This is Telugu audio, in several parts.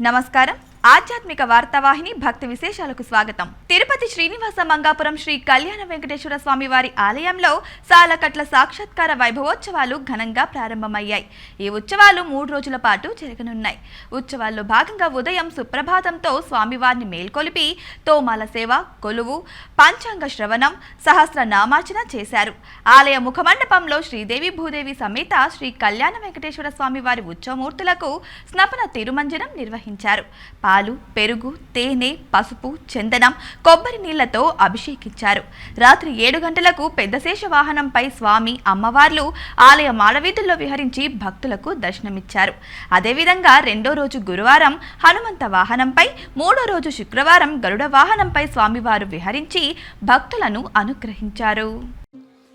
నమస్కారం. ఆధ్యాత్మిక వార్తావాహిని భక్తి విశేషాలకు స్వాగతం. తిరుపతి శ్రీనివాస మంగాపురం శ్రీ కళ్యాణ వెంకటేశ్వర స్వామి వారి ఆలయంలో సాలకట్ల సాక్షాత్కార వైభవోత్సవాలు ఘనంగా ప్రారంభమయ్యాయి. ఈ ఉత్సవాలు మూడు రోజుల పాటు జరగనున్నాయి. ఉత్సవాల్లో భాగంగా ఉదయం సుప్రభాతంతో స్వామివారిని మేల్కొలిపి తోమాల సేవ కొలువు పంచాంగ శ్రవణం సహస్ర నామార్చన చేశారు. ఆలయ ముఖమండపంలో శ్రీదేవి భూదేవి సమేత శ్రీ కళ్యాణ వెంకటేశ్వర స్వామి వారి ఉత్సవమూర్తులకు స్నపన తిరుమంజనం నిర్వహించారు. పాలు పెరుగు తేనె పసుపు చందనం కొబ్బరి నీళ్ళతో అభిషేకించారు. రాత్రి ఏడు గంటలకు పెద్దశేష వాహనంపై స్వామి అమ్మవార్లు ఆలయ మాడవీధుల్లో విహరించి భక్తులకు దర్శనమిచ్చారు. అదేవిధంగా రెండో రోజు గురువారం హనుమంత వాహనంపై మూడో రోజు శుక్రవారం గరుడ వాహనంపై స్వామివారు విహరించి భక్తులను అనుగ్రహించారు.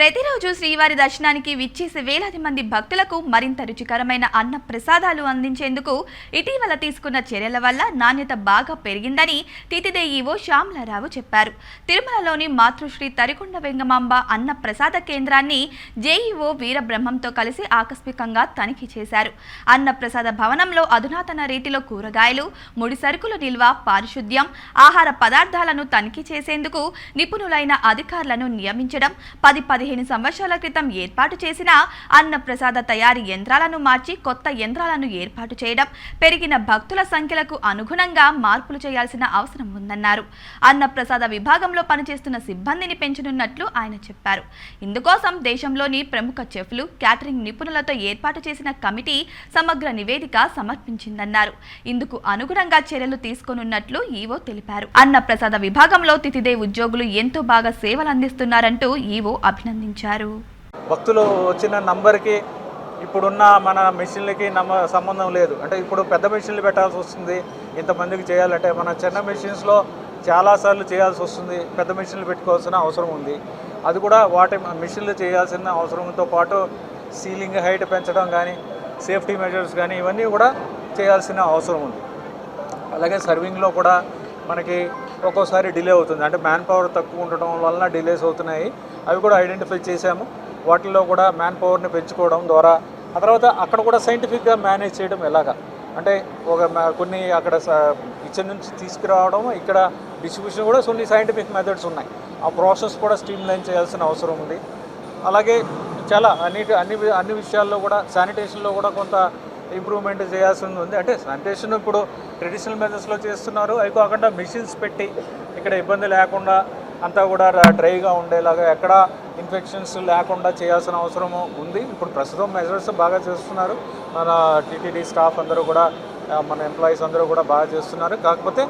ప్రతిరోజు శ్రీవారి దర్శనానికి విచ్చేసే వేలాది మంది భక్తులకు మరింత రుచికరమైన అన్న ప్రసాదాలు అందించేందుకు ఇటీవల తీసుకున్న చర్యల వల్ల నాణ్యత బాగా పెరిగిందని తితిదే ఈవో శ్యామలారావు చెప్పారు. తిరుమలలోని మాతృశ్రీ తరికొండ వెంగమాంబ అన్న ప్రసాద కేంద్రాన్ని జేఈఓ వీరబ్రహ్మంతో కలిసి ఆకస్మికంగా తనిఖీ చేశారు. అన్న ప్రసాద భవనంలో అధునాతన రీతిలో కూరగాయలు ముడి సరుకుల నిల్వ పారిశుద్ధ్యం ఆహార పదార్థాలను తనిఖీ చేసేందుకు నిపుణులైన అధికారులను నియమించడం పది పదిహేను సంవత్సరాల క్రితం ఏర్పాటు చేసిన అన్న ప్రసాద తయారీ యంత్రాలను మార్చి కొత్త యంత్రాలను ఏర్పాటు చేయడం పెరిగిన భక్తుల సంఖ్యలకు అనుగుణంగా మార్పులు చేయాల్సిన అవసరం ఉందన్నారు. అన్న ప్రసాద విభాగంలో పనిచేస్తున్న సిబ్బందిని పెంచనున్నట్లు ఆయన చెప్పారు. ఇందుకోసం దేశంలోని ప్రముఖ చెఫ్లు క్యాటరింగ్ నిపుణులతో ఏర్పాటు చేసిన కమిటీ సమగ్ర నివేదిక సమర్పించిందన్నారు. ఇందుకు అనుగుణంగా చర్యలు తీసుకోనున్నట్లు ఈవో తెలిపారు. అన్న ప్రసాద విభాగంలో తితిదే ఉద్యోగులు ఎంతో బాగా సేవలు అందిస్తున్నారంటూ ఈవో అభినందించారు భక్తులు వచ్చిన నంబర్కి ఇప్పుడున్న మన మెషిన్లకి నమ్మ సంబంధం లేదు. అంటే ఇప్పుడు పెద్ద మెషిన్లు పెట్టాల్సి వస్తుంది. ఇంతమందికి చేయాలంటే మన చిన్న మెషిన్స్లో చాలాసార్లు చేయాల్సి వస్తుంది. పెద్ద మెషిన్లు పెట్టుకోవాల్సిన అవసరం ఉంది. అది కూడా వాటి మెషిన్లు చేయాల్సిన అవసరంతో పాటు సీలింగ్ హైట్ పెంచడం కానీ సేఫ్టీ మెజర్స్ కానీ ఇవన్నీ కూడా చేయాల్సిన అవసరం ఉంది. అలాగే సర్వింగ్లో కూడా మనకి ఒక్కోసారి డిలే అవుతుంది. అంటే మ్యాన్ పవర్ తక్కువ ఉండటం వలన డిలేస్ అవుతున్నాయి. అవి కూడా ఐడెంటిఫై చేశాము. వాటిల్లో కూడా మ్యాన్ పవర్ని పెంచుకోవడం ద్వారా ఆ తర్వాత అక్కడ కూడా సైంటిఫిక్గా మేనేజ్ చేయడం ఎలాగా? అంటే ఒక కొన్ని అక్కడ కిచెన్ నుంచి తీసుకురావడం ఇక్కడ డిస్ట్రిబ్యూషన్ కూడా కొన్ని సైంటిఫిక్ మెథడ్స్ ఉన్నాయి. ఆ ప్రాసెస్ కూడా స్ట్రీమ్ లైన్ చేయాల్సిన అవసరం ఉంది. అలాగే చాలా అన్ని అన్ని అన్ని విషయాల్లో కూడా శానిటేషన్లో కూడా కొంత ఇంప్రూవ్మెంట్ చేయాల్సి ఉంది. అంటే శానిటేషన్ ఇప్పుడు ట్రెడిషనల్ మెథడ్స్లో చేస్తున్నారు. అవి కాకుండా మిషన్స్ పెట్టి ఇక్కడ ఇబ్బంది లేకుండా అంతా కూడా డ్రైగా ఉండేలాగా ఎక్కడ ఇన్ఫెక్షన్స్ లేకుండా చేయాల్సిన అవసరము ఉంది. ఇప్పుడు ప్రస్తుతం మెజర్స్ బాగా చేస్తున్నారు. మన టీటీడీ స్టాఫ్ అందరూ కూడా మన ఎంప్లాయీస్ అందరూ కూడా బాగా చేస్తున్నారు. కాకపోతే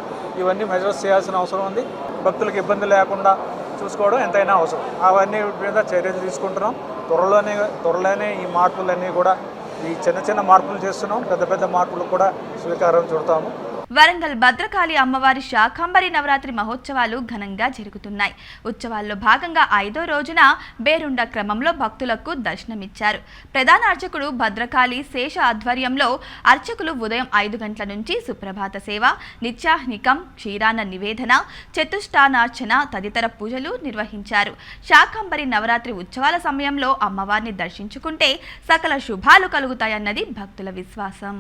ఇవన్నీ మెజర్స్ చేయాల్సిన అవసరం ఉంది. భక్తులకు ఇబ్బంది లేకుండా చూసుకోవడం ఎంతైనా అవసరం. అవన్నీ మీద చర్యలు తీసుకుంటున్నాం. త్వరలోనే త్వరలోనే ఈ మార్పులన్నీ కూడా ఈ చిన్న చిన్న మార్పులు చేస్తున్నాం. పెద్ద పెద్ద మార్పులు కూడా స్వీకారం చుడతాము. వరంగల్ భద్రకాళి అమ్మవారి శాకంబరి నవరాత్రి మహోత్సవాలు ఘనంగా జరుగుతున్నాయి. ఉత్సవాల్లో భాగంగా ఐదో రోజున బేరుండ క్రమంలో భక్తులకు దర్శనమిచ్చారు. ప్రధాన అర్చకుడు భద్రకాళి శేష ఆధ్వర్యంలో అర్చకులు ఉదయం ఐదు గంటల నుంచి సుప్రభాత సేవ నిత్యాహ్నికం క్షీరాన నివేదన చతుష్టానార్చన తదితర పూజలు నిర్వహించారు. శాకంబరి నవరాత్రి ఉత్సవాల సమయంలో అమ్మవారిని దర్శించుకుంటే సకల శుభాలు కలుగుతాయన్నది భక్తుల విశ్వాసం.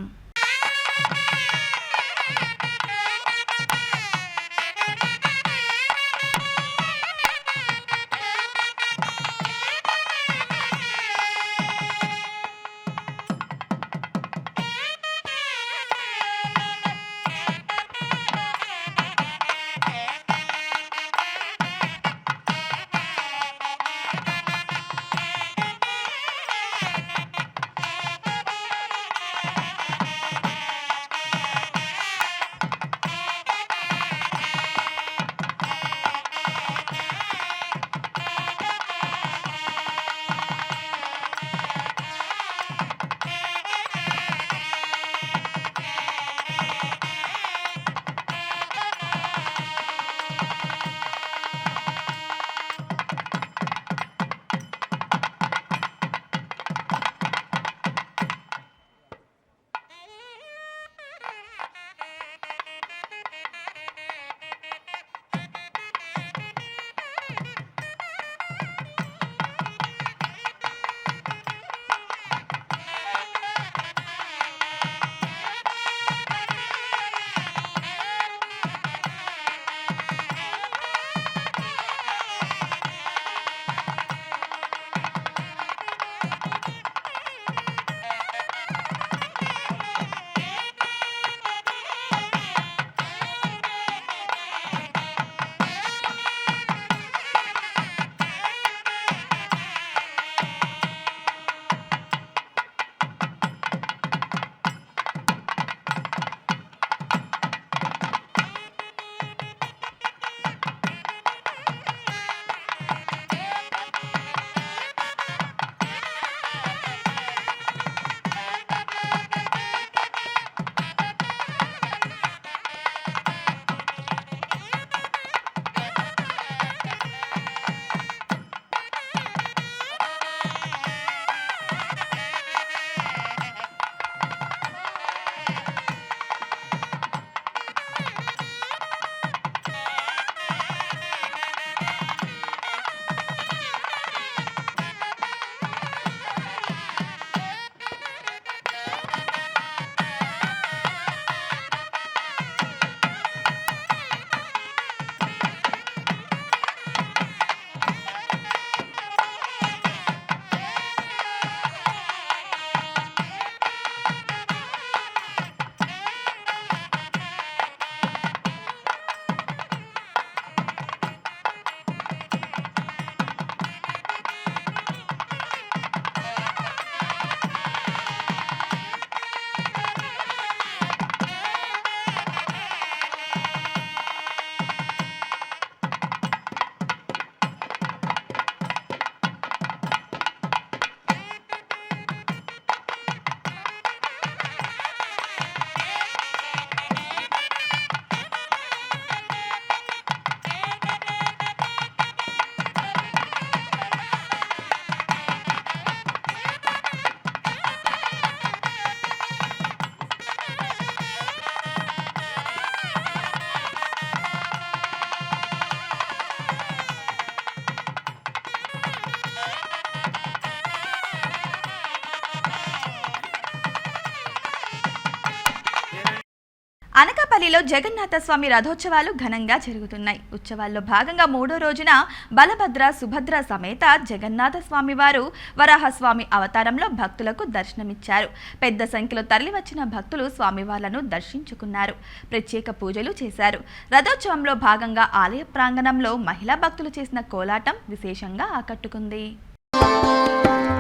కొత్తపల్లిలో జగన్నాథ స్వామి రథోత్సవాలు ఘనంగా జరుగుతున్నాయి. ఉత్సవాల్లో భాగంగా మూడో రోజున బలభద్ర సుభద్ర సమేత జగన్నాథ స్వామి వారు వరాహస్వామి అవతారంలో భక్తులకు దర్శనమిచ్చారు. పెద్ద సంఖ్యలో తరలివచ్చిన భక్తులు స్వామివార్లను దర్శించుకున్నారు. ప్రత్యేక పూజలు చేశారు. రథోత్సవంలో భాగంగా ఆలయ ప్రాంగణంలో మహిళా భక్తులు చేసిన కోలాటం విశేషంగా ఆకట్టుకుంది.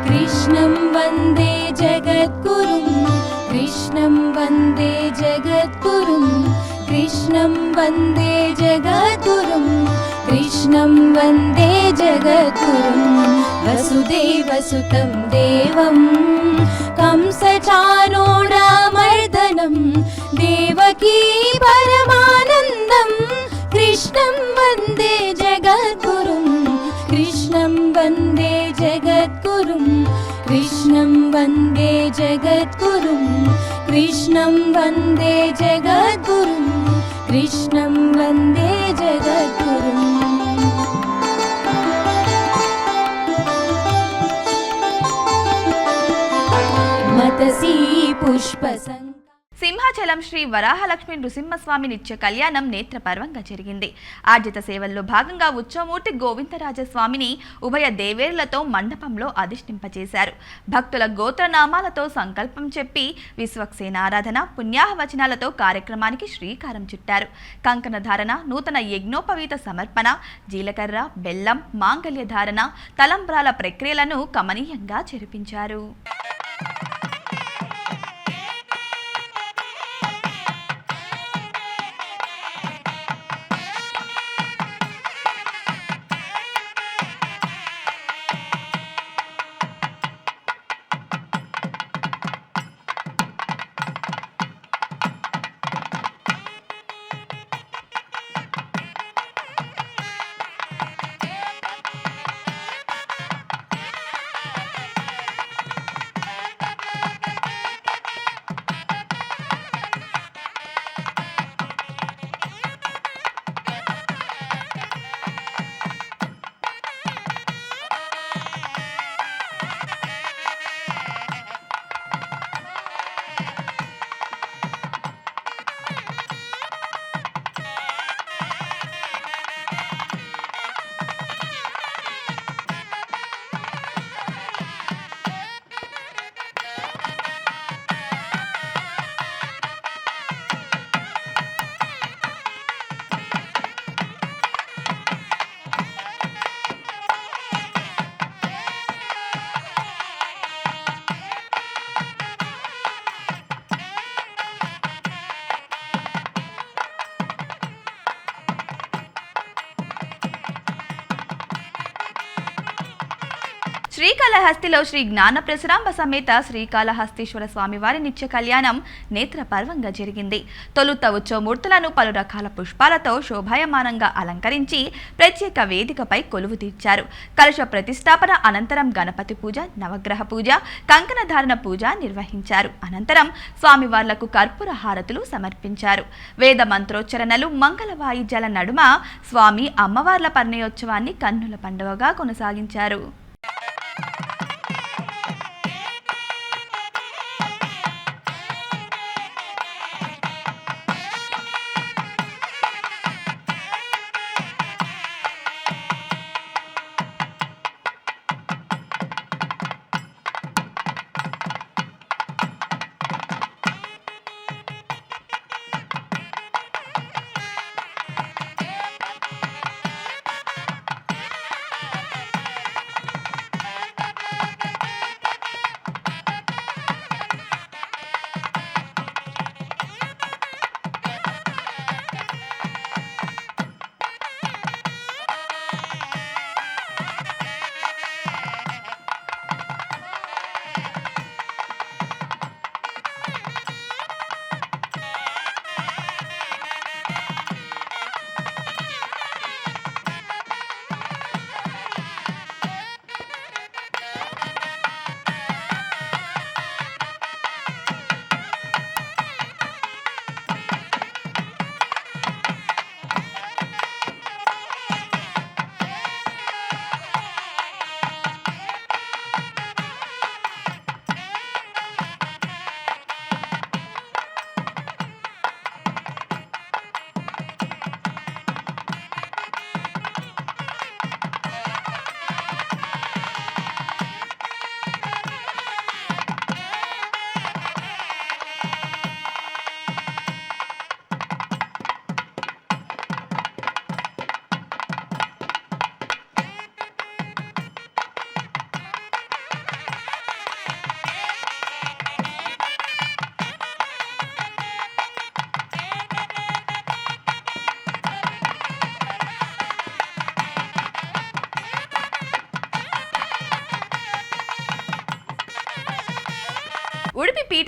కృష్ణం వందే జగద్గురుం. कृष्णं वन्दे जगद्गुरुं कृष्णं वन्दे जगद्गुरुं कृष्णं वन्दे जगद्गुरुं वसुदेवसुतं देवं कंसचाणूरामर्दनं देवकी परमानन्दं कृष्णं वन्दे जगद्गुरुं कृष्णं वन्दे जगद्गुरुं कृष्णं वन्दे जगद्गुरुं कृष्णं वन्दे जगद्गुरुं कृष्णं वन्दे जगद्गुरुम् मतसी पुष्पसङ्ग సింహాచలం శ్రీ వరాహలక్ష్మి నృసింహస్వామి నిత్య కళ్యాణం నేత్రపర్వంగా జరిగింది. ఆర్జిత సేవల్లో భాగంగా ఉత్సవమూర్తి గోవిందరాజస్వామిని ఉభయ దేవేరులతో మండపంలో అధిష్ఠింపజేశారు భక్తుల గోత్రనామాలతో సంకల్పం చెప్పి విశ్వక్సేన ఆరాధన పుణ్యాహవచనాలతో కార్యక్రమానికి శ్రీకారం చుట్టారు. కంకణ ధారణ నూతన యజ్ఞోపవీత సమర్పణ జీలకర్ర బెల్లం మాంగళ్య ధారణ తలంబ్రాల ప్రక్రియలను కమనీయంగా జరిపించారు. శ్రీకాళహస్తిలో శ్రీ జ్ఞాన ప్రసరాంబ సమేత శ్రీకాళహస్తీశ్వర స్వామివారి నిత్య కళ్యాణం నేత్రపర్వంగా జరిగింది. తొలుత ఉత్సవమూర్తులను పలు రకాల పుష్పాలతో శోభాయమానంగా అలంకరించి ప్రత్యేక వేదికపై కొలువు తీర్చారు. కలశ ప్రతిష్టాపన అనంతరం గణపతి పూజ నవగ్రహ పూజ కంకణధారణ పూజ నిర్వహించారు. అనంతరం స్వామివార్లకు కర్పూర హారతులు సమర్పించారు. వేద మంత్రోచ్చరణలు మంగళ వాయిద్యాల నడుమ స్వామి అమ్మవార్ల పర్ణయోత్సవాన్ని కన్నుల పండుగగా కొనసాగించారు.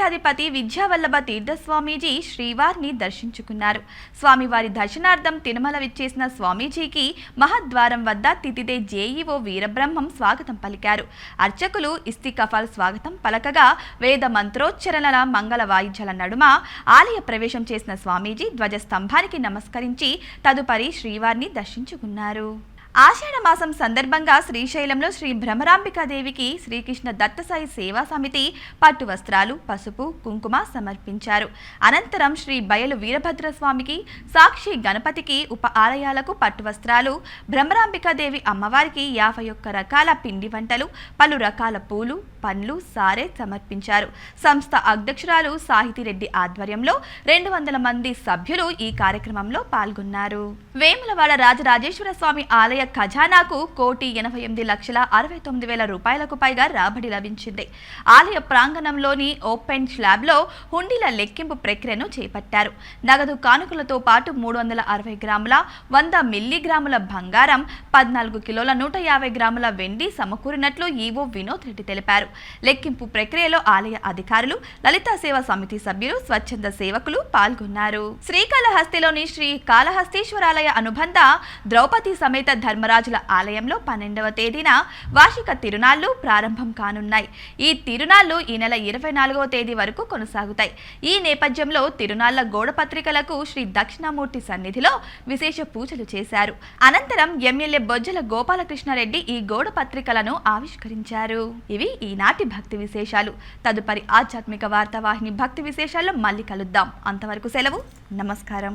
పీఠాధిపతి విద్యావల్లభ తీర్థస్వామీజీ శ్రీవారిని దర్శించుకున్నారు. స్వామివారి దర్శనార్థం తిరుమల విచ్చేసిన స్వామీజీకి మహద్వారం వద్ద తితిదే జేఈఓ వీరబ్రహ్మం స్వాగతం పలికారు. అర్చకులు ఇస్తికఫాల్ స్వాగతం పలకగా వేద మంత్రోచ్చరణల మంగళ వాయిద్యాల నడుమ ఆలయ ప్రవేశం చేసిన స్వామీజీ ధ్వజస్తంభానికి నమస్కరించి తదుపరి శ్రీవారిని దర్శించుకున్నారు. ఆషాఢ మాసం సందర్భంగా శ్రీశైలంలో శ్రీ భ్రమరాంబికాదేవికి శ్రీకృష్ణ దత్తసాయి సేవా సమితి పట్టు వస్త్రాలు పసుపు కుంకుమ సమర్పించారు. అనంతరం శ్రీ బయలు వీరభద్ర స్వామికి సాక్షి గణపతికి ఉప ఆలయాలకు పట్టు వస్త్రాలు భ్రమరాంబికాదేవి అమ్మవారికి యాభై ఒక్క రకాల పిండి వంటలు పలు రకాల పూలు పండ్లు సారే సమర్పించారు. సంస్థ అధ్యక్షురాలు సాహితిరెడ్డి ఆధ్వర్యంలో రెండు వందల మంది సభ్యులు ఈ కార్యక్రమంలో పాల్గొన్నారు. వేములవాడ రాజరాజేశ్వర స్వామి ఆలయ ఖజానాకు కోటి ఎనభై ఎనిమిది లక్షల అరవై తొమ్మిది వేల రూపాయలకు పైగా రాబడి లభించింది. ఆలయ ప్రాంగణంలోని ఓపెన్ స్లాబ్లో హుండీల లెక్కింపు ప్రక్రియను చేపట్టారు. నగదు కానుకలతో పాటు మూడు వందల అరవై గ్రాముల వంద మిల్లీగ్రాముల బంగారం పద్నాలుగు కిలోల నూట యాభై గ్రాముల వెండి సమకూరినట్లు ఈవో వినోద్ రెడ్డి తెలిపారు. లెక్కింపు ప్రక్రియలో ఆలయ అధికారులు లలితా సేవా సమితి సభ్యులు స్వచ్ఛంద సేవకులు పాల్గొన్నారు. శ్రీకాళహస్తిలోని శ్రీ కాళహస్తీశ్వరాలయ అనుబంధ ద్రౌపది సమేత ధర్మరాజుల ఆలయంలో పన్నెండవ తేదీన వార్షిక తిరునాళ్ళు ప్రారంభం కానున్నాయి. ఈ తిరునాళ్ళు ఈ నెల ఇరవై నాలుగవ తేదీ వరకు కొనసాగుతాయి. ఈ నేపథ్యంలో తిరునాళ్ళ గోడపత్రికలకు శ్రీ దక్షిణామూర్తి సన్నిధిలో విశేష పూజలు చేశారు. అనంతరం ఎమ్మెల్యే బొజ్జల గోపాలకృష్ణారెడ్డి ఈ గోడపత్రికలను ఆవిష్కరించారు. ఇవి ఈనాటి భక్తి విశేషాలు. తదుపరి ఆధ్యాత్మిక వార్తావాహిని భక్తి విశేషాల్లో మళ్ళీ కలుద్దాం. అంతవరకు సెలవు. నమస్కారం.